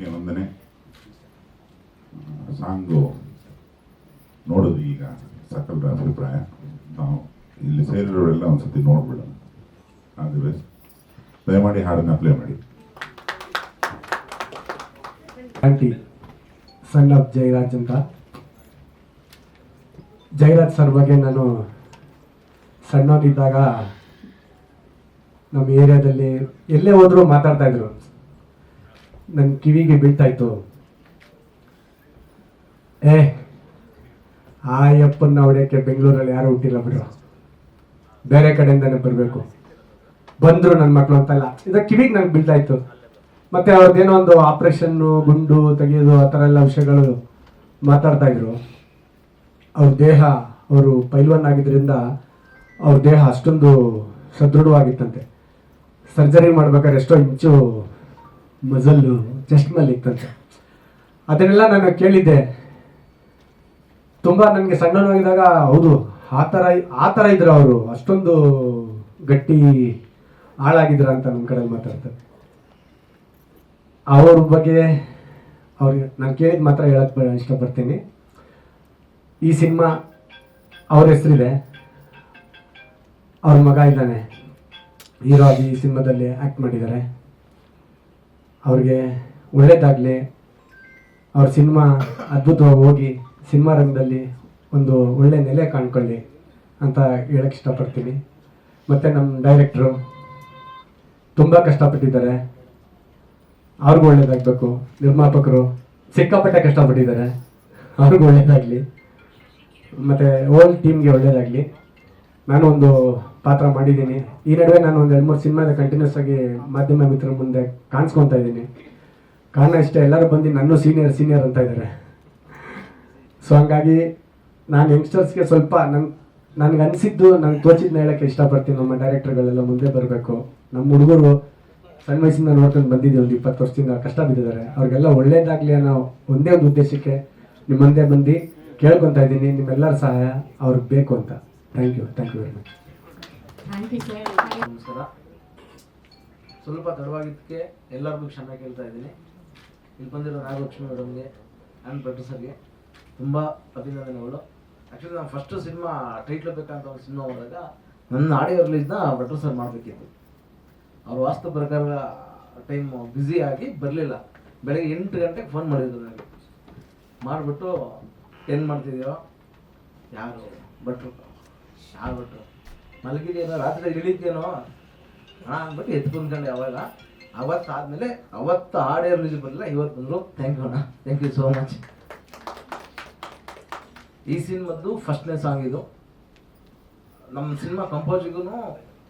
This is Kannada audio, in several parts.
ಜನಕ್ಕೆ ವಂದನೆ ಸಾಂಗು ನೋಡೋದು ಈಗ ಸಕಲರ ಅಭಿಪ್ರಾಯ. ನಾವು ಇಲ್ಲಿ ಸೇರಿರೋರೆಲ್ಲ ಒಂದ್ಸತಿ ನೋಡ್ಬಿಡೋಣ. ಆದರೆ ದಯಮಾಡಿ ಹಾಡನ್ನ ಪ್ಲೇ ಮಾಡಿ. ಆಂಟಿ ಸನ್ ಆಫ್ ಜಯರಾಜ್ ಅಂತ ಜೈರಾಜ್ ಸರ್ ಬಗ್ಗೆ ನಾನು ಸಣ್ಣವನಿದ್ದಾಗ ನಮ್ಮ ಏರಿಯಾದಲ್ಲಿ ಎಲ್ಲೇ ಹೋದರೂ ಮಾತಾಡ್ತಾ ಇದ್ರು. ನನ್ನ ಕಿವಿಗೆ ಬೀಳ್ತಾ ಇತ್ತು ಏ ಆ ಯಪ್ಪನ್ನ ಹೊಡೆಯೋಕ್ಕೆ ಬೆಂಗಳೂರಲ್ಲಿ ಯಾರು ಹುಟ್ಟಿಲ್ಲ ಬಿಡು. ಬೇರೆ ಕಡೆಯಿಂದನೇ ಬರಬೇಕು. ಬಂದರು ನನ್ನ ಮಕ್ಕಳು ಅಂತಲ್ಲ ಇದಕ್ಕೆ ಕಿವಿಗೆ ನಂಗೆ ಬೀಳ್ತಾಯಿತ್ತು ಮತ್ತೆ ಅವ್ರದ್ದೇನೋ ಒಂದು ಆಪ್ರೇಷನ್ನು, ಗುಂಡು ತೆಗೆಯೋದು ಆ ಥರ ಎಲ್ಲ ವಿಷಯಗಳು ಮಾತಾಡ್ತಾ ಇದ್ರು. ಅವ್ರ ದೇಹ, ಅವರು ಪೈಲ್ವನ್ ಆಗಿದ್ದರಿಂದ ಅವ್ರ ದೇಹ ಅಷ್ಟೊಂದು ಸದೃಢವಾಗಿತ್ತಂತೆ. ಸರ್ಜರಿ ಮಾಡ್ಬೇಕಾದ್ರೆ ಎಷ್ಟೋ ಇಂಚು ಮಜಲ್ಲು ಚೆಸ್ಟ್ನಲ್ಲಿ ಇತ್ತಂತೆ. ಅದನ್ನೆಲ್ಲ ನಾನು ಕೇಳಿದ್ದೆ. ತುಂಬ ನನಗೆ ಸಣ್ಣನಾಗಿದ್ದಾಗ ಹೌದು, ಆ ಥರ ಆ ಥರ ಇದ್ರು ಅವರು. ಅಷ್ಟೊಂದು ಗಟ್ಟಿ ಹಾಳಾಗಿದ್ರ ಅಂತ ನನ್ನ ಕಡೆ ಮಾತಾಡ್ತಾರೆ. ಅವ್ರ ಬಗ್ಗೆ ಅವ್ರಿಗೆ, ನಾನು ಕೇಳಿದ ಮಾತ್ರ ಹೇಳಕ್ ಬ- ಇಷ್ಟಪಡ್ತೀನಿ. ಈ ಸಿನಿಮಾ ಅವ್ರ ಹೆಸರಿದೆ. ಅವ್ರ ಮಗ ಇದ್ದಾನೆ. ಹೀರೋ ಆಗಿ ಈ ಸಿನಿಮಾದಲ್ಲಿ ಆ್ಯಕ್ಟ್ ಮಾಡಿದ್ದಾರೆ. ಅವ್ರಿಗೆ ಒಳ್ಳೇದಾಗಲಿ. ಅವ್ರ ಸಿನಿಮಾ ಅದ್ಭುತವಾಗಿ ಹೋಗಿ ಸಿನಿಮಾ ರಂಗದಲ್ಲಿ ಒಂದು ಒಳ್ಳೆ ನೆಲೆ ಕಾಣ್ಕೊಳ್ಳಿ ಅಂತ ಹೇಳಕ್ಕೆ ಇಷ್ಟಪಡ್ತೀನಿ. ಮತ್ತು ನಮ್ಮ ಡೈರೆಕ್ಟ್ರು ತುಂಬ ಕಷ್ಟಪಟ್ಟಿದ್ದಾರೆ. ಅವ್ರಿಗೂ ಒಳ್ಳೇದಾಗಬೇಕು. ನಿರ್ಮಾಪಕರು ಸಿಕ್ಕಾಪಟ್ಟೆ ಕಷ್ಟಪಟ್ಟಿದ್ದಾರೆ. ಅವ್ರಿಗೂ ಒಳ್ಳೇದಾಗಲಿ. ಮತ್ತು ಓಲ್ ಟೀಮ್ಗೆ ಒಳ್ಳೇದಾಗಲಿ. ನಾನು ಒಂದು ಪಾತ್ರ ಮಾಡಿದ್ದೀನಿ. ಈ ನಡುವೆ ನಾನು ಒಂದು ಎರಡು ಮೂರು ಸಿನಿಮಾದ ಕಂಟಿನ್ಯೂಸ್ ಆಗಿ ಮಾಧ್ಯಮ ಮಿತ್ರರ ಮುಂದೆ ಕಾಣಿಸ್ಕೊತಾ ಇದ್ದೀನಿ. ಕಾರಣ ಇಷ್ಟೇ, ಎಲ್ಲರೂ ಬಂದು ನನ್ನೂ ಸೀನಿಯರ್ ಸೀನಿಯರ್ ಅಂತ ಇದ್ದಾರೆ. ಸೊ ಹಂಗಾಗಿ ನಾನು ಯಂಗ್ಸ್ಟರ್ಸ್ಗೆ ಸ್ವಲ್ಪ ನನ್, ನನಗೆ ಅನಿಸಿದ್ದು ನಂಗೆ ತೋಚಿದ್ನ ಹೇಳೋಕ್ಕೆ ಇಷ್ಟಪಡ್ತೀನಿ. ನಮ್ಮ ಡೈರೆಕ್ಟರ್ಗಳೆಲ್ಲ ಮುಂದೆ ಬರಬೇಕು. ನಮ್ಮ ಹುಡುಗರು ಸಣ್ಣ ವಯಸ್ಸಿಂದ ನೋಡ್ಕೊಂಡು ಬಂದಿದ್ದೀವಿ, ಒಂದು ಇಪ್ಪತ್ತು ವರ್ಷದಿಂದ ಕಷ್ಟ ಬಿದ್ದಿದ್ದಾರೆ. ಅವ್ರಿಗೆಲ್ಲ ಒಳ್ಳೇದಾಗಲಿ ಅನ್ನೋ ಒಂದೇ ಒಂದು ಉದ್ದೇಶಕ್ಕೆ ನಿಮ್ಮ ಮುಂದೆ ಬಂದು ಕೇಳ್ಕೊತಾ ಇದ್ದೀನಿ. ನಿಮ್ಮೆಲ್ಲರ ಸಹಾಯ ಅವ್ರಿಗೆ ಬೇಕು ಅಂತ. Thank you thank you very much thank you sir ನಮಸ್ಕಾರ. ಸ್ವಲ್ಪ ತಡವಾಗಿದ್ದಕ್ಕೆ ಎಲ್ಲರಿಗೂ ಕ್ಷಮೆ ಕೇಳ್ತಾ ಇದ್ದೀನಿ. ಇಲ್ಲಿ ಬಂದಿರೋ ನಾಗಲಕ್ಷ್ಮಿ ಮೇಡಮ್ಗೆ ಆ್ಯಂಡ್ ಪ್ರೊಡ್ಯೂಸರ್ಗೆ ತುಂಬ ಅಭಿನಂದನೆಗಳು. ಆ್ಯಕ್ಚುಲಿ ನಾನು ಫಸ್ಟ್ ಸಿನಿಮಾ ಟೈಟ್ಲ್ ಬೇಕಂತ ಒಂದು ಸಿನಿಮಾ ಹೋದಾಗ ನನ್ನ ಆಡಿಯೋ ರಿಲೀಸ್ನ ಪ್ರೊಡ್ಯೂಸರ್ ಮಾಡಬೇಕಿತ್ತು. ಅವರು ವಾಸ್ತು ಪ್ರಕಾರ ಟೈಮ್ ಬ್ಯುಸಿ ಆಗಿ ಬರಲಿಲ್ಲ. ಬೆಳಗ್ಗೆ ಎಂಟು ಗಂಟೆಗೆ ಫೋನ್ ಮಾಡಿದ್ರು ನನಗೆ. ಮಾಡಿಬಿಟ್ಟು ಏನು ಮಾಡ್ತಿದ್ದೀರೋ ಯಾರು ಭಟ್ರು. ಭಟ್ರು ಮಲಗಿದೇನೋ ರಾತ್ರಿ ಇಳಿದ್ದೇನೋ ಹಾ ಅಂದ್ಬಿಟ್ಟು ಎದ್ದು ಕುಂದ್ಕೊಂಡೆ ಅವಾಗ. ಅವತ್ತು ಆದಮೇಲೆ ಅವತ್ತು ಆಡಿಯೋ ರಿಲೀಸ್ ಬರಲಿಲ್ಲ, ಇವತ್ತು ಬಂದರು ಥ್ಯಾಂಕ್ ಯು ಅಣ್ಣ. ಥ್ಯಾಂಕ್ ಯು ಸೋ ಮಚ್ ಈ ಸಿನಿಮಾದ್ದು ಫಸ್ಟ್ನೇ ಸಾಂಗ್ ಇದು. ನಮ್ಮ ಸಿನಿಮಾ ಕಂಪೋಸಿಗೂ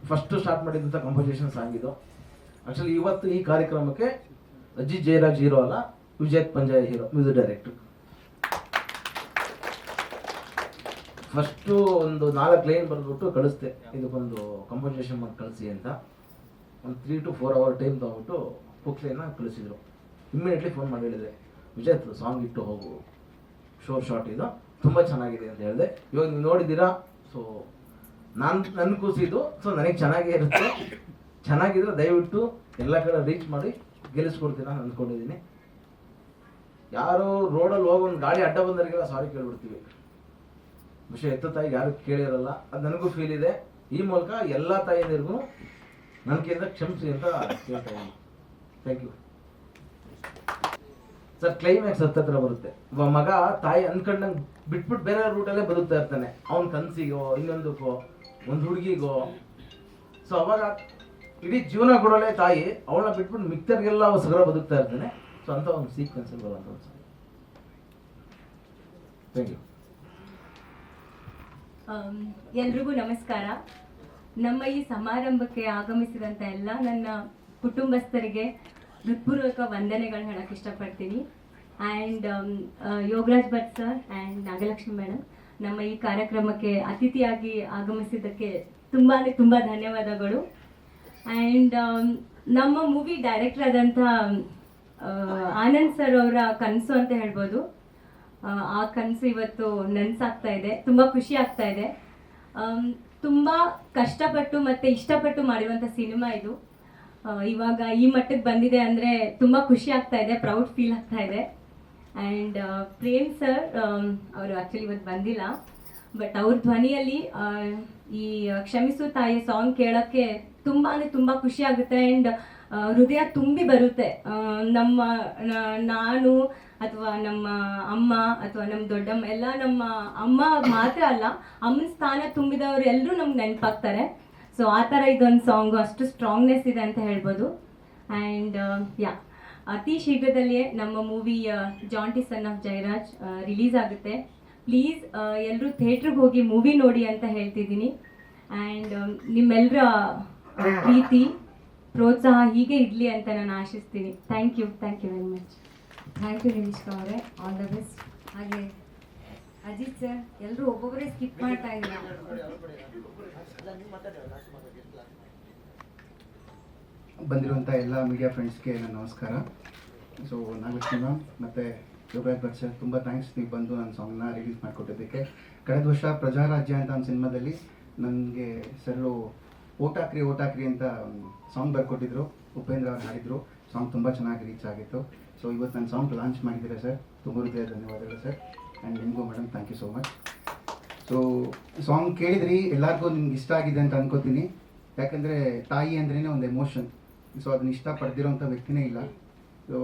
ಫಸ್ಟ್ ಸ್ಟಾರ್ಟ್ ಮಾಡಿದಂಥ ಕಂಪೋಸಿಷನ್ ಸಾಂಗ್ ಇದು. ಆ್ಯಕ್ಚುಲಿ ಇವತ್ತು ಈ ಕಾರ್ಯಕ್ರಮಕ್ಕೆ ಅಜಿತ್ ಜಯರಾಜ್ ಹೀರೋ ಅಲ್ಲ, Vijay Panjai hero music director first ಒಂದು ನಾಲ್ಕು ಲೈನ್ ಬರೆದ್ಬಿಟ್ಟು ಕಳಿಸ್ದೆ. ಇದಕ್ಕೊಂದು ಕಂಪೋಸಿಷನ್ ಮಾಡಿ ಕಳಿಸಿ ಅಂತ. ಒಂದು three two four hour time ತೊಗೊಬಿಟ್ಟು ಪುಕ್ಲೇನ ಕಳಿಸಿದ್ರು. ಇಮ್ಮಿಡಿಯೇಟ್ಲಿ ಫೋನ್ ಮಾಡಿ ಹೇಳಿದೆ ವಿಜಯ್ ಸಾಂಗ್ ಇಟ್ಟು ಹೋಗು. ಶೋ ಶಾರ್ಟ್ ಇದು. ತುಂಬ ಚೆನ್ನಾಗಿದೆ ಅಂತ ಹೇಳಿದೆ. ಇವಾಗ ನೀವು ನೋಡಿದ್ದೀರಾ? ಸೊ ನಾನು ನನ್ನ ಕೂಸಿದ್ದು ಸೊ ನನಗೆ ಚೆನ್ನಾಗೇ ಇರುತ್ತೆ. ಚೆನ್ನಾಗಿದ್ರೆ ದಯವಿಟ್ಟು ಎಲ್ಲ ಕಡೆ ರೀಚ್ ಮಾಡಿ ಗೆಲ್ಲಿಸ್ಕೊಡ್ತೀರಾ ಅಂದ್ಕೊಂಡಿದ್ದೀನಿ ಯಾರು ರೋಡಲ್ಲಿ ಹೋಗೋ ಒಂದು ಗಾಡಿ ಅಡ್ಡ ಬಂದವರಿಗೆಲ್ಲ ಸಾರಿ ಕೇಳ್ಬಿಡ್ತೀವಿ. ವಿಷಯ ಎತ್ತ ತಾಯಿಗೆ ಯಾರು ಕೇಳಿರಲ್ಲ. ಅದು ನನಗೂ ಫೀಲ್ ಇದೆ. ಈ ಮೂಲಕ ಎಲ್ಲ ತಾಯಿಯಂದಿರಿಗೂ ನನಗಿಂತ ಕ್ಷಮಿಸಿ ಅಂತ ಕೇಳ್ತಾ ಇದ್ದೀನಿ. ಥ್ಯಾಂಕ್ ಯು ಸರ್ ಕ್ಲೈಮ್ಯಾಕ್ಸ್ ಹತ್ತತ್ರ ಬರುತ್ತೆ. ಒಬ್ಬ ಮಗ ತಾಯಿ ಅನ್ಕೊಂಡಂಗೆ ಬಿಟ್ಬಿಟ್ಟು ಬೇರೆ ರೂಟಲ್ಲೇ ಬದುಕ್ತಾ ಇರ್ತಾನೆ. ಅವನ ಕನಸಿಗೋ, ಇನ್ನೊಂದಕ್ಕೋ, ಒಂದು ಹುಡುಗಿಗೋ. ಸೊ ಅವಾಗ ಇಡೀ ಜೀವನ ಕೊಡೋಲೇ ತಾಯಿ ಅವಳನ್ನ ಬಿಟ್ಬಿಟ್ಟು ಮಿಕ್ತರಿಗೆಲ್ಲ ಸಗರ ಬದುಕ್ತಾ ಇರ್ತಾನೆ. ಸೊ ಅಂತ ಒಂದು ಸೀಕ್ವೆನ್ಸ್ ಬರುವಂತ ಒಂದು ಥ್ಯಾಂಕ್ ಯು ಎಲ್ರಿಗೂ ನಮಸ್ಕಾರ. ನಮ್ಮ ಈ ಸಮಾರಂಭಕ್ಕೆ ಆಗಮಿಸಿದಂಥ ಎಲ್ಲ ನನ್ನ ಕುಟುಂಬಸ್ಥರಿಗೆ ಹೃತ್ಪೂರ್ವಕ ವಂದನೆಗಳನ್ನ ಹೇಳಕ್ಕೆ ಇಷ್ಟಪಡ್ತೀನಿ. And Yogaraj Bhat sir and Nagalakshmi madam ನಮ್ಮ ಈ ಕಾರ್ಯಕ್ರಮಕ್ಕೆ ಅತಿಥಿಯಾಗಿ ಆಗಮಿಸಿದ್ದಕ್ಕೆ ತುಂಬ ತುಂಬ ಧನ್ಯವಾದಗಳು. ಆ್ಯಂಡ್ ನಮ್ಮ ಮೂವಿ ಡೈರೆಕ್ಟರ್ ಆದಂಥ ಆನಂದ್ ಸರ್ ಅವರ ಕನಸು ಅಂತ ಹೇಳ್ಬೋದು. ಆ, ಕನಸು ಇವತ್ತು ನನಸಾಗ್ತಾ ಇದೆ. ತುಂಬ ಖುಷಿ ಆಗ್ತಾ ಇದೆ. ತುಂಬ ಕಷ್ಟಪಟ್ಟು ಮತ್ತು ಇಷ್ಟಪಟ್ಟು ಮಾಡಿರುವಂಥ ಸಿನಿಮಾ ಇದು. ಇವಾಗ ಈ ಮಟ್ಟಕ್ಕೆ ಬಂದಿದೆ ಅಂದರೆ ತುಂಬ ಖುಷಿ ಆಗ್ತಾ ಇದೆ ಪ್ರೌಡ್ ಫೀಲ್ ಆಗ್ತಾ ಇದೆ. ಆ್ಯಂಡ್ ಪ್ರೇಮ್ ಸರ್ ಅವರು ಆ್ಯಕ್ಚುಲಿ ಇವತ್ತು ಬಂದಿಲ್ಲ. ಬಟ್ ಅವ್ರ ಧ್ವನಿಯಲ್ಲಿ ಈ ಕ್ಷಮಿಸು ತಾಯಿ ಸಾಂಗ್ ಕೇಳೋಕ್ಕೆ ತುಂಬ ಅಂದರೆ ತುಂಬ ಖುಷಿ ಆಗುತ್ತೆ. ಆ್ಯಂಡ್ ಹೃದಯ ತುಂಬಿ ಬರುತ್ತೆ. ನಮ್ಮ ನಾನು ಅಥವಾ ನಮ್ಮ ಅಮ್ಮ ಅಥವಾ ನಮ್ಮ ದೊಡ್ಡಮ್ಮ, ಎಲ್ಲ ನಮ್ಮ ಅಮ್ಮ ಮಾತ್ರ ಅಲ್ಲ ಅಮ್ಮನ ಸ್ಥಾನ ತುಂಬಿದವರು ಎಲ್ಲರೂ ನಮ್ಗೆ ನೆನಪಾಗ್ತಾರೆ. ಸೊ ಆ ಥರ ಇದೊಂದು ಸಾಂಗು ಅಷ್ಟು ಸ್ಟ್ರಾಂಗ್ನೆಸ್ ಇದೆ ಅಂತ ಹೇಳ್ಬೋದು. ಆ್ಯಂಡ್ ಯಾ ಅತಿ ಶೀಘ್ರದಲ್ಲಿಯೇ ನಮ್ಮ movie Jonty son of Jayaraj release ಆಗುತ್ತೆ. ಪ್ಲೀಸ್ ಎಲ್ಲರೂ ಥಿಯೇಟ್ರಿಗೆ ಹೋಗಿ ಮೂವಿ ನೋಡಿ ಅಂತ ಹೇಳ್ತಿದ್ದೀನಿ. ಆ್ಯಂಡ್ ನಿಮ್ಮೆಲ್ಲರ ಪ್ರೀತಿ ಪ್ರೋತ್ಸಾಹ ಹೀಗೆ ಇರಲಿ ಅಂತ ನಾನು ಆಶಿಸ್ತೀನಿ. Thank you thank you very much thank you Nimishka ಅವರೇ. ಆಲ್ ದ ಬೆಸ್ಟ್ ಹಾಗೆ ಅಜಿತ್ ಸರ್ ಎಲ್ಲರೂ ಒಬ್ಬೊಬ್ಬರೇ ಸ್ಕಿಪ್ ಮಾಡ್ತಾ ಇಲ್ಲ ಬಂದಿರುವಂಥ ಎಲ್ಲ ಮೀಡಿಯಾ ಫ್ರೆಂಡ್ಸ್ಗೆ ನನ್ನ ನಮಸ್ಕಾರ. ಸೊ ನಾಗಲಕ್ಷ್ಮಿ ಮ್ಯಾಮ್ ಮತ್ತು ಯೋಗರಾಜ್ ಭಟ್ ಸರ್ ತುಂಬ ಥ್ಯಾಂಕ್ಸ್ ನೀವು ಬಂದು ನನ್ನ ಸಾಂಗ್ನ ರಿಲೀಸ್ ಮಾಡಿಕೊಟ್ಟಿದ್ದಕ್ಕೆ. ಕಳೆದ ವರ್ಷ ಪ್ರಜಾರಾಜ್ಯ ಅಂತ ಒಂದು ಸಿನಿಮಾದಲ್ಲಿ ನನಗೆ ಸರು ಓಟಾಕ್ರಿ ಓಟಾಕ್ರಿ ಅಂತ ಸಾಂಗ್ ಬರ್ಕೊಟ್ಟಿದ್ರು. ಉಪೇಂದ್ರ ಅವ್ರು ಹಾಡಿದ್ರು. ಸಾಂಗ್ ತುಂಬ ಚೆನ್ನಾಗಿ ರೀಚ್ ಆಗಿತ್ತು. ಸೊ ಇವತ್ತು ನನ್ನ ಸಾಂಗ್ ಲಾಂಚ್ ಮಾಡಿದ್ದೀರಾ ಸರ್? ತುಂಬ ಹೃದಯ ಧನ್ಯವಾದಗಳು ಸರ್. ಆ್ಯಂಡ್ ನಿಮಗೂ madam thank you so much so song ಕೇಳಿದ್ರಿ, ಎಲ್ಲರಿಗೂ ನಿಮ್ಗೆ ಇಷ್ಟ ಆಗಿದೆ ಅಂತ ಅನ್ಕೋತೀನಿ. ಯಾಕಂದರೆ ತಾಯಿ ಅಂದ್ರೇ ಒಂದು ಎಮೋಷನ್ ಸೊ ಅದನ್ನ ಇಷ್ಟ ಪಡೆದಿರೋಂಥ ವ್ಯಕ್ತಿನೇ ಇಲ್ಲ. ಸೊ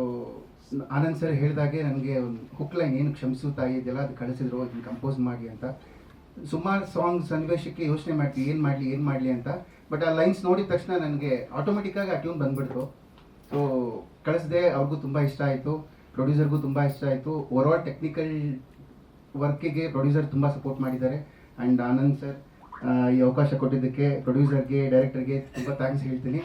ಆನಂದ್ ಸರ್ ಹೇಳಿದಾಗೆ ನನಗೆ ಒಂದು ಹುಕ್ ಲೈನ್ ಏನು ಕ್ಷಮಿಸು ತಾಯಿ ಇದೆಲ್ಲ ಅದು ಕಳಿಸಿದ್ರು, ಅದನ್ನ ಕಂಪೋಸ್ ಮಾಡಿ ಅಂತ. ಸುಮಾರು ಸಾಂಗ್ ಸನ್ನಿವೇಶಕ್ಕೆ ಯೋಚನೆ ಮಾಡ್ತೀವಿ, ಏನು ಮಾಡಲಿ ಏನು ಮಾಡಲಿ ಅಂತ. ಬಟ್ ಆ ಲೈನ್ಸ್ ನೋಡಿದ ತಕ್ಷಣ ನನಗೆ ಆಟೋಮೆಟಿಕ್ಕಾಗಿ ಆ ಟ್ಯೂನ್ ಬಂದ್ಬಿಡ್ತು. ಸೊ ಕಳಿಸಿದೆ, ಅವ್ರಿಗೂ ತುಂಬ ಇಷ್ಟ ಆಯಿತು. ಪ್ರೊಡ್ಯೂಸರ್ಗೂ ತುಂಬ ಇಷ್ಟ ಆಯಿತು. ಆಲ್ ಟೆಕ್ನಿಕಲ್ ವರ್ಕಿಗೆ ಪ್ರೊಡ್ಯೂಸರ್ ತುಂಬ ಸಪೋರ್ಟ್ ಮಾಡಿದ್ದಾರೆ. ಆ್ಯಂಡ್ ಆನಂದ್ ಸರ್ ಈ ಅವಕಾಶ ಕೊಟ್ಟಿದ್ದಕ್ಕೆ ಪ್ರೊಡ್ಯೂಸರ್ಗೆ ಡೈರೆಕ್ಟರ್ಗೆ ತುಂಬ ಥ್ಯಾಂಕ್ಸ್ ಹೇಳ್ತೀನಿ.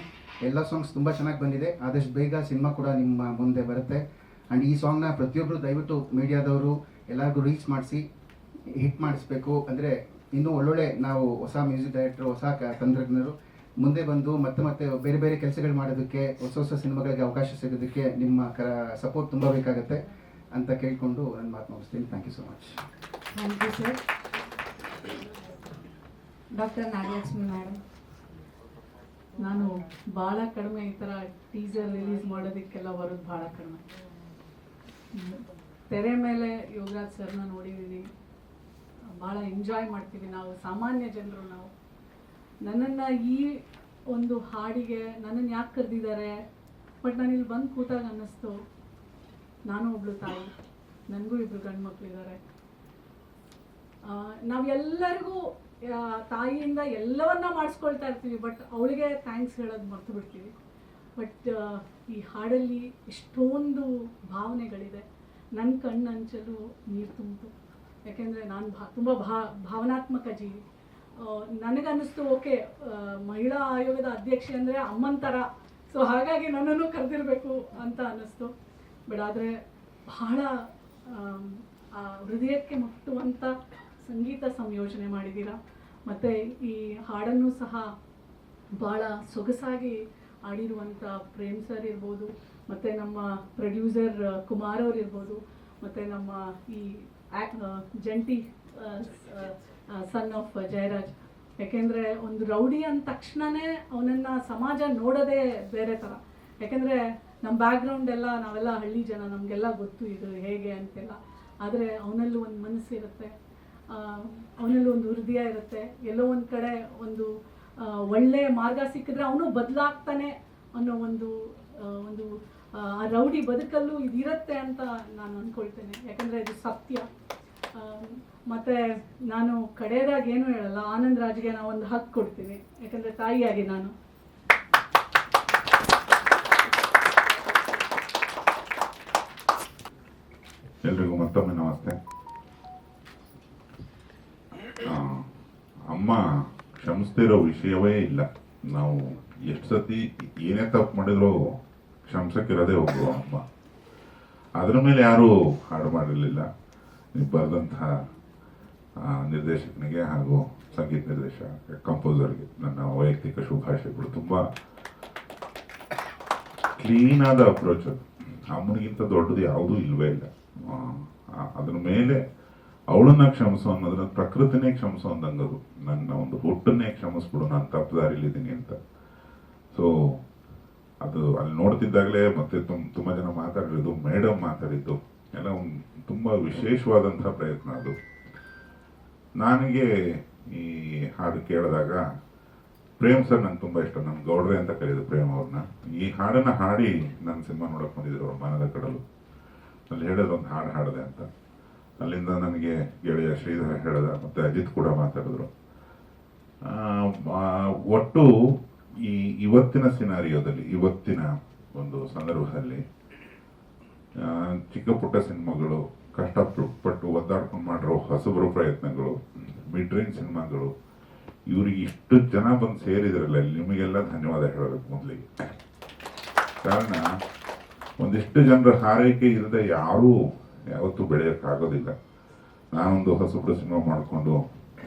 ಎಲ್ಲ ಸಾಂಗ್ಸ್ ತುಂಬ ಚೆನ್ನಾಗಿ ಬಂದಿದೆ. ಆದಷ್ಟು ಬೇಗ ಸಿನಿಮಾ ಕೂಡ ನಿಮ್ಮ ಮುಂದೆ ಬರುತ್ತೆ. ಆ್ಯಂಡ್ ಈ ಸಾಂಗ್ನ ಪ್ರತಿಯೊಬ್ಬರು ದಯವಿಟ್ಟು ಮೀಡಿಯಾದವರು ಎಲ್ಲರಿಗೂ ರೀಚ್ ಮಾಡಿಸಿ ಹಿಟ್ ಮಾಡಿಸ್ಬೇಕು. ಅಂದರೆ ಇನ್ನೂ ಒಳ್ಳೊಳ್ಳೆ ನಾವು ಹೊಸ ಮ್ಯೂಸಿಕ್ ಡೈರೆಕ್ಟರ್, ಹೊಸ ತಂತ್ರಜ್ಞರು ಮುಂದೆ ಬಂದು ಮತ್ತೆ ಮತ್ತೆ ಬೇರೆ ಬೇರೆ ಕೆಲಸಗಳು ಮಾಡೋದಕ್ಕೆ, ಹೊಸ ಹೊಸ ಸಿನಿಮಾಗಳಿಗೆ ಅವಕಾಶ ಸಿಗೋದಕ್ಕೆ ನಿಮ್ಮ ಕ ಸಪೋರ್ಟ್ ತುಂಬ ಬೇಕಾಗುತ್ತೆ ಅಂತ ಕೇಳಿಕೊಂಡು ನನ್ನ ಮಾತು ಮುಗಿಸ್ತೀನಿ. Thank you so much thank you sir doctor Nagalakshmi madam ನಾನು ಭಾಳ ಕಡಿಮೆ ಈ ಥರ ಟೀಸರ್ ರಿಲೀಸ್ ಮಾಡೋದಕ್ಕೆಲ್ಲ ಬರೋದು ಭಾಳ ಕಡಿಮೆ. ತೆರೆ ಮೇಲೆ ಯೋಗರಾಜ್ ಸರ್ನ ನೋಡಿದ್ದೀನಿ ಭಾಳ ಎಂಜಾಯ್ ಮಾಡ್ತೀವಿ ನಾವು, ಸಾಮಾನ್ಯ ಜನರು ನಾವು. ನನ್ನನ್ನು ಈ ಒಂದು ಹಾಡಿಗೆ ನನ್ನನ್ನು ಯಾಕೆ ಕರೆದಿದ್ದಾರೆ ಬಟ್ ನಾನು ಇಲ್ಲಿ ಬಂದು ಕೂತಾಗ ಅನ್ನಿಸ್ತು, ನಾನು ಒಬ್ಳು ತಾಯಿ, ನನಗೂ ಇಬ್ಬರು ಗಂಡು ಮಕ್ಕಳಿದ್ದಾರೆ ನಾವೆಲ್ಲರಿಗೂ ತಾಯಿಯಿಂದ ಎಲ್ಲವನ್ನ ಮಾಡಿಸ್ಕೊಳ್ತಾ ಇರ್ತೀವಿ, ಬಟ್ ಅವಳಿಗೆ ಥ್ಯಾಂಕ್ಸ್ ಹೇಳೋದು ಮರ್ತು ಬಿಡ್ತೀವಿ. ಬಟ್ ಈ ಹಾಡಲ್ಲಿ ಎಷ್ಟೊಂದು ಭಾವನೆಗಳಿದೆ. ನನ್ನ ಕಣ್ಣಂಚಲು ನೀರು ತುಂಬಿತು. ಯಾಕೆಂದರೆ ನಾನು ಭಾ, ತುಂಬ ಭಾ, ಭಾವನಾತ್ಮಕ ಜೀವಿ. ನನಗನ್ನಿಸ್ತು, ಓಕೆ ಮಹಿಳಾ ಆಯೋಗದ ಅಧ್ಯಕ್ಷೆ ಅಂದರೆ ಅಮ್ಮನ ಥರ ಸೊ ಹಾಗಾಗಿ ನನ್ನನ್ನು ಕರೆದಿರಬೇಕು ಅಂತ ಅನ್ನಿಸ್ತು. ಬಟ್ ಆದರೆ ಬಹಳ ಆ, ಹೃದಯಕ್ಕೆ ಮುಟ್ಟುವಂಥ ಸಂಗೀತ ಸಂಯೋಜನೆ ಮಾಡಿದ್ದೀರಾ. ಮತ್ತು ಈ ಹಾಡನ್ನು ಸಹ ಭಾಳ ಸೊಗಸಾಗಿ ಆಡಿರುವಂಥ ಪ್ರೇಮ್ ಸರ್ ಇರ್ಬೋದು, ಮತ್ತು ನಮ್ಮ ಪ್ರೊಡ್ಯೂಸರ್ ಕುಮಾರ್ ಅವ್ರು ಇರ್ಬೋದು, ಮತ್ತು ನಮ್ಮ ಈ ಜಂಟಿ ಸನ್ ಆಫ್ ಜಯರಾಜ್. ಯಾಕೆಂದರೆ ಒಂದು ರೌಡಿ ಅಂದ ತಕ್ಷಣವೇ ಅವನನ್ನು ಸಮಾಜ ನೋಡೋದೇ ಬೇರೆ ಥರ ಯಾಕೆಂದರೆ ನಮ್ಮ ಬ್ಯಾಕ್ಗ್ರೌಂಡ್ ಎಲ್ಲ, ನಾವೆಲ್ಲ ಹಳ್ಳಿ ಜನ, ನಮಗೆಲ್ಲ ಗೊತ್ತು ಇದು ಹೇಗೆ ಅಂತೆಲ್ಲ. ಆದರೆ ಅವನಲ್ಲೂ ಒಂದು ಮನಸ್ಸಿರುತ್ತೆ ಅವನಲ್ಲೂ ಒಂದು ಹೃದಯ ಇರುತ್ತೆ. ಎಲ್ಲೋ ಒಂದು ಕಡೆ ಒಂದು ಒಳ್ಳೆಯ ಒಳ್ಳೆ ಮಾರ್ಗ ಸಿಕ್ಕಿದ್ರೆ ಅವನು ಬದಲಾಗ್ತಾನೆ ಅನ್ನೋ ಒಂದು ಒಂದು, ಆ ರೌಡಿ ಬದುಕಲ್ಲೂ ಇದಿರುತ್ತೆ ಅಂತ ನಾನು ಅಂದ್ಕೊಳ್ತೇನೆ ಯಾಕಂದರೆ ಇದು ಸತ್ಯ. ಮತ್ತೆ ನಾನು ಕಡೆಯದಾಗಿ ಏನು ಹೇಳಲ್ಲ, ಆನಂದ್ ರಾಜ್ಗೆ ನಾವು ಒಂದು ಹಕ್ಕು ಕೊಡ್ತೀನಿ. ಯಾಕಂದರೆ ತಾಯಿಯಾಗಿ ನಾನು. ಎಲ್ರಿಗೂ ಮತ್ತೊಮ್ಮೆ ನಮಸ್ತೆ. ಅಮ್ಮ ಕ್ಷಮಿಸ್ತಿರೋ ವಿಷಯವೇ ಇಲ್ಲ. ನಾವು ಎಷ್ಟು ಸತಿ ಏನೇ ತಪ್ಪು ಮಾಡಿದ್ರು ಕ್ಷಮಿಸಕ್ಕಿರೋದೇ ಒಬ್ಬರು ಅಮ್ಮ. ಅದ್ರ ಮೇಲೆ ಯಾರೂ ಹಾಡು ಮಾಡಿರಲಿಲ್ಲ. ನೀವು ಬರೆದಂತಹ ನಿರ್ದೇಶಕನಿಗೆ ಹಾಗೂ ಸಂಗೀತ ನಿರ್ದೇಶಕ ಕಂಪೋಸರ್ಗೆ ನನ್ನ ವೈಯಕ್ತಿಕ ಶುಭಾಶಯಗಳು. ತುಂಬ ಕ್ಲೀನ್ ಆದ ಅಪ್ರೋಚ್ ಅದು. ಅಮ್ಮನಿಗಿಂತ ದೊಡ್ಡದು ಯಾವುದೂ ಇಲ್ವೇ ಇಲ್ಲ. ಅದ್ರ ಮೇಲೆ ಅವಳನ್ನ ಕ್ಷಮಿಸು ಅನ್ನೋದನ್ನ, ಪ್ರಕೃತಿನೇ ಕ್ಷಮಿಸು ಅಂದಂಗದು. ನನ್ನ ಒಂದು ಹುಟ್ಟನ್ನೇ ಕ್ಷಮಿಸ್ಬಿಡು, ನಾನು ತಪ್ಪು ದಾರಿಲಿದ್ದೀನಿ ಅಂತ. ಸೊ ಅದು ಅಲ್ಲಿ ನೋಡ್ತಿದ್ದಾಗಲೇ ಮತ್ತೆ ತುಂಬ ತುಂಬ ಜನ ಮಾತಾಡಿರೋದು, ಮೇಡಮ್ ಮಾತಾಡಿದ್ದು. ಎಲ್ಲ ಒಂದು ತುಂಬ ವಿಶೇಷವಾದಂಥ ಪ್ರಯತ್ನ ಅದು. ನನಗೆ ಈ ಹಾಡು ಕೇಳಿದಾಗ ಪ್ರೇಮ್ ಸರ್ ನಂಗೆ ತುಂಬ ಇಷ್ಟ. ನಮ್ಮ ಗೌಡ್ರೆ ಅಂತ ಕರೆಯೋದು ಪ್ರೇಮ್ ಅವ್ರನ್ನ ಈ ಹಾಡನ್ನ ಹಾಡಿ ನನ್ನ ಸಿನಿಮಾ ನೋಡಕ್ ಬಂದಿದ್ರು ಅವ್ರ ಮನದ ಕಡಲು. ಅಲ್ಲಿ ಹೇಳೋದು ಒಂದು ಹಾಡು ಹಾಡಿದೆ ಅಂತ. ಅಲ್ಲಿಂದ ನನಗೆ ಗೆಳೆಯ ಶ್ರೀಧರ ಹೇಳಿದ, ಮತ್ತೆ ಅಜಿತ್ ಕೂಡ ಮಾತಾಡಿದ್ರು. ಒಟ್ಟು ಈ ಇವತ್ತಿನ ಸಿನಾರಿಯೋದಲ್ಲಿ, ಇವತ್ತಿನ ಒಂದು ಸಂದರ್ಭದಲ್ಲಿ ಚಿಕ್ಕ ಪುಟ್ಟ ಸಿನಿಮಾಗಳು ಕಷ್ಟಪಟ್ಟು ಒದ್ದಾಡ್ಕೊಂಡು ಮಾಡಿರೋ ಹೊಸಬರು ಪ್ರಯತ್ನಗಳು ಮಿಡ್ ರೇಂಜ್ ಸಿನಿಮಾಗಳು, ಇವ್ರಿಗೆ ಇಷ್ಟು ಜನ ಬಂದು ಸೇರಿದ್ರಲ್ಲ ನಿಮಗೆಲ್ಲ ಧನ್ಯವಾದ ಹೇಳಬೇಕು ಮೊದಲಿಗೆ. ಕಾರಣ, ಒಂದಿಷ್ಟು ಜನರ ಹಾರೈಕೆ ಇಲ್ಲದೆ ಯಾರೂ ಯಾವತ್ತೂ ಬೆಳೆಯೋಕ್ಕಾಗೋದಿಲ್ಲ. ನಾನೊಂದು ಹೊಸಬ್ರು ಸಿನಿಮಾ ಮಾಡಿಕೊಂಡು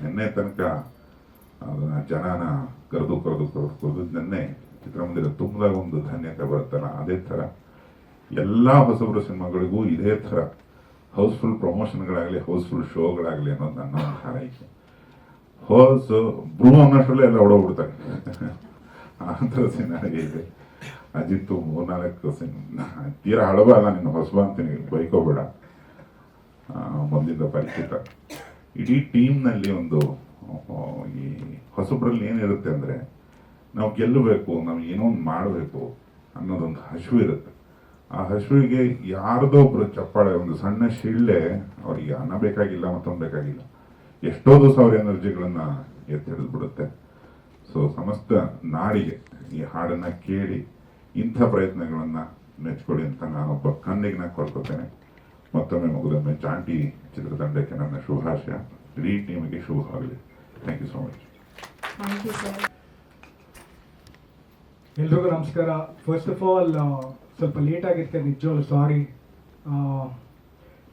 ನಿನ್ನೆ ತನಕ ಅದನ್ನು ಜನನ ಕರೆದು ಕರೆದು ಕರೆದು ಕರೆದು ನಿನ್ನೆ ಚಿತ್ರಮಂದಿರ ತುಂಬದಾಗ ಒಂದು ಧನ್ಯತೆ ಬರುತ್ತಲ್ಲ, ಅದೇ ಥರ ಎಲ್ಲ ಹೊಸಬ್ರು ಸಿನಿಮಾಗಳಿಗೂ ಇದೇ ಥರ ಹೌಸ್ಫುಲ್ ಪ್ರಮೋಷನ್ಗಳಾಗಲಿ ಹೌಸ್ಫುಲ್ ಶೋಗಳಾಗಲಿ ಅನ್ನೋದು ನನ್ನ ಒಂದು ಹಾರೈಕೆ. ಹೋಸ್ ಬ್ರೂ ಅನ್ನೋಷ್ಟರಲ್ಲೇ ಎಲ್ಲ ಓಡೋಗ್ಬಿಡ್ತಾರೆ. ಆ ಥರ ಸಿನಾರಿಗೆ ಇದೆ. ಅಜಿತ್ತು ಮೂರ್ನಾಲ್ಕು ಸಿನಿಮಾ ತೀರಾ ಹಳಬಲ್ಲ ನೀನು ಹೊಸಬ ಅಂತೀನಿ ಬೈಕೋಬೇಡ ಮೊದಲಿಂದ ಪರಿಚಿತ. ಇಡೀ ಟೀಮ್ನಲ್ಲಿ ಒಂದು ಈ ಹೊಸಬ್ರಲ್ಲಿ ಏನಿರುತ್ತೆ ಅಂದರೆ, ನಾವು ಗೆಲ್ಲಬೇಕು, ನಾವು ಏನೋ ಒಂದು ಮಾಡಬೇಕು ಅನ್ನೋದೊಂದು ಹಸಿವು ಇರುತ್ತೆ. ಆ ಹಸುವಿಗೆ ಯಾರದೋ ಒಬ್ರು ಚಪ್ಪಾಳೆ ಒಂದು ಸಣ್ಣ ಶಿಳ್ಳೆ ಅವರಿಗೆ ಅನ್ನ ಬೇಕಾಗಿಲ್ಲ ಮತ್ತೊಂದು ಬೇಕಾಗಿಲ್ಲ. ಎಷ್ಟೋ ದಿವಸ ಅವ್ರ ಎನರ್ಜಿಗಳನ್ನು ಎತ್ತಿಡಿದು ಬಿಡುತ್ತೆ ಸೊ ಸಮಸ್ತ ನಾಡಿಗೆ ಈ ಹಾಡನ್ನ ಕೇಳಿ ಇಂಥ ಪ್ರಯತ್ನಗಳನ್ನು ಮೆಚ್ಕೊಡಿ ಅಂತ ನಾನೊಬ್ಬ ಕಣ್ಣಿಗೆ ಕೊಡ್ಕೊತೇನೆ ಮತ್ತೊಮ್ಮೆ ಮುಗಿದೊಮ್ಮೆ ಚಾಂಟಿ ಚಿತ್ರತಂಡಕ್ಕೆ ನನ್ನ ಶುಭಾಶಯ. ಇಡೀ ಟೀಮಿಗೆ ಶುಭವಾಗಲಿ ಥ್ಯಾಂಕ್ ಯು ಸೊ ಮಚ್ ಎಲ್ರಿಗೂ ನಮಸ್ಕಾರ. ಫಸ್ಟ್ ಆಫ್ ಆಲ್ ಸ್ವಲ್ಪ ಲೇಟ್ ಆಗಿರುತ್ತೆ ನಿಜವಾಗ್ಲು ಸಾರಿ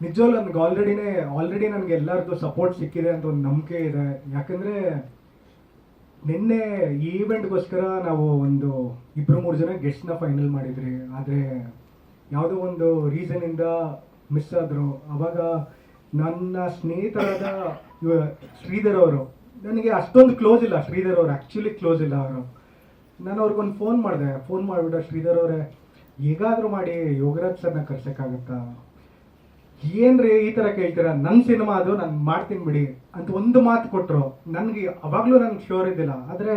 ನಿಜವಾಗ್ಲು ನನಗೆ ಆಲ್ರೆಡಿನೇ ಆಲ್ರೆಡಿ ನನಗೆ ಎಲ್ಲರದ್ದು ಸಪೋರ್ಟ್ ಸಿಕ್ಕಿದೆ ಅಂತ ಒಂದು ನಂಬಿಕೆ ಇದೆ. ಯಾಕಂದರೆ ನಿನ್ನೆ ಈ ಇವೆಂಟ್ಗೋಸ್ಕರ ನಾವು ಒಂದು ಇಬ್ಬರು ಮೂರು ಜನ ಗೆಸ್ಟ್ನ ಫೈನಲ್ ಮಾಡಿದ್ರಿ. ಆದರೆ ಯಾವುದೋ ಒಂದು ರೀಸನಿಂದ ಮಿಸ್ ಆದರು. ಅವಾಗ ನನ್ನ ಸ್ನೇಹಿತರಾದ ಶ್ರೀಧರ್ ಅವರು, ನನಗೆ ಅಷ್ಟೊಂದು ಕ್ಲೋಸ್ ಇಲ್ಲ. ಶ್ರೀಧರ್ ಅವರು ಆ್ಯಕ್ಚುಲಿ ಕ್ಲೋಸ್ ಇಲ್ಲ ಅವರು. ನಾನು ಅವ್ರಿಗೊಂದು ಫೋನ್ ಮಾಡಿದೆ. ಫೋನ್ ಮಾಡಿಬಿಟ್ಟು ಶ್ರೀಧರ್ ಅವರೇ ಹೇಗಾದರೂ ಮಾಡಿ ಯೋಗರಾಜ್ ಸರ್ನ ಕರ್ಸೋಕ್ಕಾಗತ್ತಾ? ಏನ್ರಿ ಈ ಥರ ಕೇಳ್ತೀರಾ? ನನ್ನ ಸಿನಿಮಾ ಅದು, ನಾನು ಮಾಡ್ತೀನಿ ಬಿಡಿ ಅಂತ ಒಂದು ಮಾತು ಕೊಟ್ಟರು ನನಗೆ ಅವಾಗಲೂ ನನಗೆ ಶೋರ್ ಇದ್ದಿಲ್ಲ. ಆದರೆ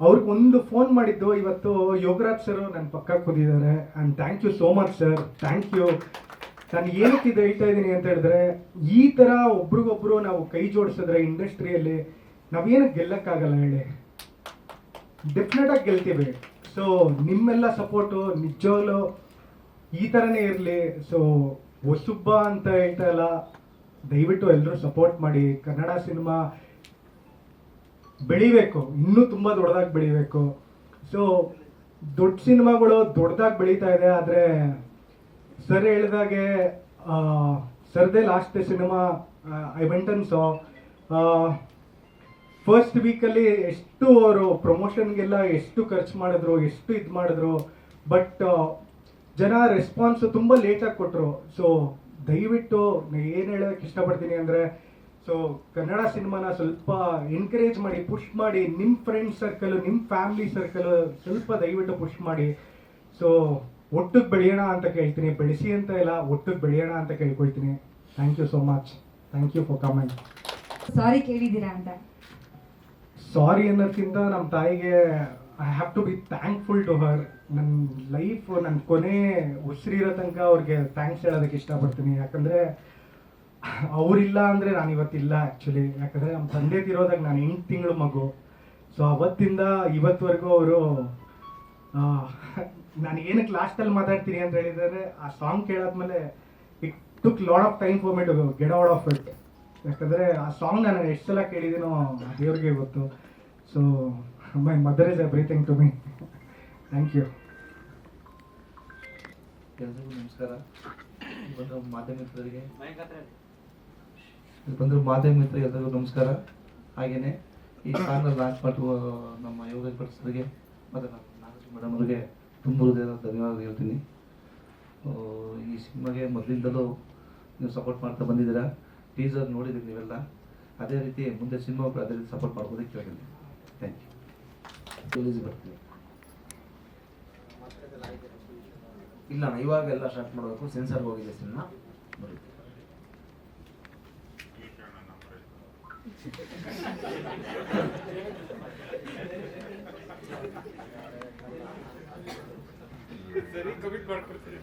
ಅವ್ರಿಗೆ ಒಂದು ಫೋನ್ ಮಾಡಿದ್ದು, ಇವತ್ತು ಯೋಗರಾಜ್ ಸರ್ ನನ್ನ ಪಕ್ಕ ಕೂತಿದ್ದಾರೆ. And thank you so much sir thank you ನಾನು ಏನಕ್ಕೆ ಇದು ಹೇಳ್ತಾ ಇದ್ದೀನಿ ಅಂತ ಹೇಳಿದ್ರೆ, ಈ ಥರ ಒಬ್ರಿಗೊಬ್ರು ನಾವು ಕೈ ಜೋಡಿಸಿದ್ರೆ ಇಂಡಸ್ಟ್ರಿಯಲ್ಲಿ ನಾವೇನಕ್ಕೆ ಗೆಲ್ಲಕ್ಕಾಗಲ್ಲ ಹೇಳಿ. ಡೆಫಿನೆಟಾಗಿ ಗೆಲ್ತೀವಿ. ಸೊ ನಿಮ್ಮೆಲ್ಲ ಸಪೋರ್ಟು ನಿಜವಾಗ್ಲೂ ಈ ಥರನೇ ಇರಲಿ. ಸೊ ಹೊಸುಬ್ಬ ಅಂತ ಹೇಳ್ತಾ ಇಲ್ಲ. ದಯವಿಟ್ಟು ಎಲ್ಲರೂ ಸಪೋರ್ಟ್ ಮಾಡಿ. ಕನ್ನಡ ಸಿನಿಮಾ ಬೆಳಿಬೇಕು. ಇನ್ನೂ ತುಂಬ ದೊಡ್ಡದಾಗಿ ಬೆಳಿಬೇಕು. ಸೊ ದೊಡ್ಡ ಸಿನಿಮಾಗಳು ದೊಡ್ಡದಾಗಿ ಬೆಳೀತಾ ಇದೆ. ಆದರೆ, ಸರ್ ಹೇಳಿದಾಗೆ ಸರ್ದೇ last cinema I went on so first ವೀಕಲ್ಲಿ ಎಷ್ಟು ಅವರು ಪ್ರಮೋಷನ್ಗೆಲ್ಲ ಎಷ್ಟು ಖರ್ಚು ಮಾಡಿದ್ರು, ಎಷ್ಟು ಇದು ಮಾಡಿದ್ರು ಬಟ್ ಜನ ರೆಸ್ಪಾನ್ಸ್ ತುಂಬ ಲೇಟಾಗಿ ಕೊಟ್ಟರು ಸೊ ದಯವಿಟ್ಟು ಏನು ಹೇಳೋದಕ್ಕೆ ಇಷ್ಟಪಡ್ತೀನಿ ಅಂದರೆ ಸೊ ಕನ್ನಡ ಸಿನಿಮಾನ ಸ್ವಲ್ಪ ಎನ್ಕರೇಜ್ ಮಾಡಿ ಪುಷ್ ಮಾಡಿ ನಿಮ್ಮ ಫ್ರೆಂಡ್ ಸರ್ಕಲ್ ನಿಮ್ಮ ಫ್ಯಾಮಿಲಿ ಸರ್ಕಲ್ ಸ್ವಲ್ಪ ದಯವಿಟ್ಟು ಪುಷ್ ಮಾಡಿ. ಸೊ ಒಟ್ಟಿಗೆ ಬೆಳೆಯೋಣ ಅಂತ ಕೇಳ್ತೀನಿ. ಬೆಳೆಸಿ ಅಂತ ಇಲ್ಲ, ಒಟ್ಟಿಗೆ ಬೆಳೆಯೋಣ ಅಂತ ಕೇಳ್ಕೊಳ್ತೀನಿ. Thank you so much thank you for comment sorry ಕೇಳಿದ್ದೀರಾ ಅಂತ. ಸಾರಿ ಅನ್ನೋದಕ್ಕಿಂತ ನಮ್ಮ ತಾಯಿಗೆ I have to be thankful to her ನನ್ನ ಲೈಫ್ ನನ್ನ ಕೊನೆ ಉಸಿರಿರೋ ತನಕ ಅವ್ರಿಗೆ ಥ್ಯಾಂಕ್ಸ್ ಹೇಳೋದಕ್ಕೆ ಇಷ್ಟಪಡ್ತೀನಿ. ಯಾಕಂದರೆ, ಅವರಿಲ್ಲ ಅಂದರೆ ನಾನು ಇವತ್ತಿಲ್ಲ ಆ್ಯಕ್ಚುಲಿ ಯಾಕಂದರೆ ನಮ್ಮ ತಂದೆ ತಿರೋದಾಗ ನಾನು ಎಂಟು ತಿಂಗಳು ಮಗು. ಸೊ ಅವತ್ತಿಂದ ಇವತ್ತುವರೆಗೂ ಅವರು ನಾನು ಏನಕ್ಕೆ ಲಾಸ್ಟಲ್ಲಿ ಮಾತಾಡ್ತೀನಿ ಅಂತ ಹೇಳಿದರೆ, ಆ song ಕೇಳಾದ್ಮೇಲೆ it took lot of time for me to out of it ಯಾಕಂದರೆ ಆ ಸಾಂಗ್ ನಾನು ಎಷ್ಟು ಸಲ ಕೇಳಿದ್ದೀನೋ ಆ ದೇವ್ರಿಗೆ ಗೊತ್ತು. So my mother is everything to me thank you ಎಲ್ರಿಗೂ ನಮಸ್ಕಾರ. ಬಂದರು ಮಾಧ್ಯಮ ಮಿತ್ರರಿಗೆ. ಇಲ್ಲಿ ಬಂದಿರೋ ಮಾಧ್ಯಮ ಮಿತ್ರ ಎಲ್ಲರಿಗೂ ನಮಸ್ಕಾರ. ಹಾಗೆಯೇ ಈ ಸಾಂಗ್ ಲಾಂಚ್ ಮಾಡುವ ನಮ್ಮ ಯೋಗ ಪಡಿಸೋರಿಗೆ ಮತ್ತು ನಮ್ಮ ನಾಗರಾಜ್ ಮೇಡಮ್ ಅವರಿಗೆ ತುಂಬ ಹೃದಯದ ಧನ್ಯವಾದ ಹೇಳ್ತೀನಿ. ಈ ಸಿನಿಮಾಗೆ ಮೊದಲಿಂದಲೂ ನೀವು ಸಪೋರ್ಟ್ ಮಾಡ್ತಾ ಬಂದಿದ್ದೀರಾ? ಟೀಸರ್ ನೋಡಿದ್ರಿ ನೀವೆಲ್ಲ? ಅದೇ ರೀತಿ ಮುಂದೆ ಸಿನಿಮಾ ಅದೇ ರೀತಿ ಸಪೋರ್ಟ್ ಮಾಡ್ಬೋದು ಕೇಳಿದ್ದೀನಿ ಥ್ಯಾಂಕ್ ಯು ರಿಲೀಸ್ ಬರ್ತೀನಿ. ಇಲ್ಲ ಇವಾಗ ಎಲ್ಲ ಸ್ಟಾರ್ಟ್ ಮಾಡಬೇಕು. ಸೆನ್ಸರ್ ಹೋಗಿದೆ ಸಿನಿಮಾ. ಬರುತ್ತೆ ಸರಿ ಕಮಿಟ್ ಮಾಡ್ಕೊಡ್ತೀನಿ.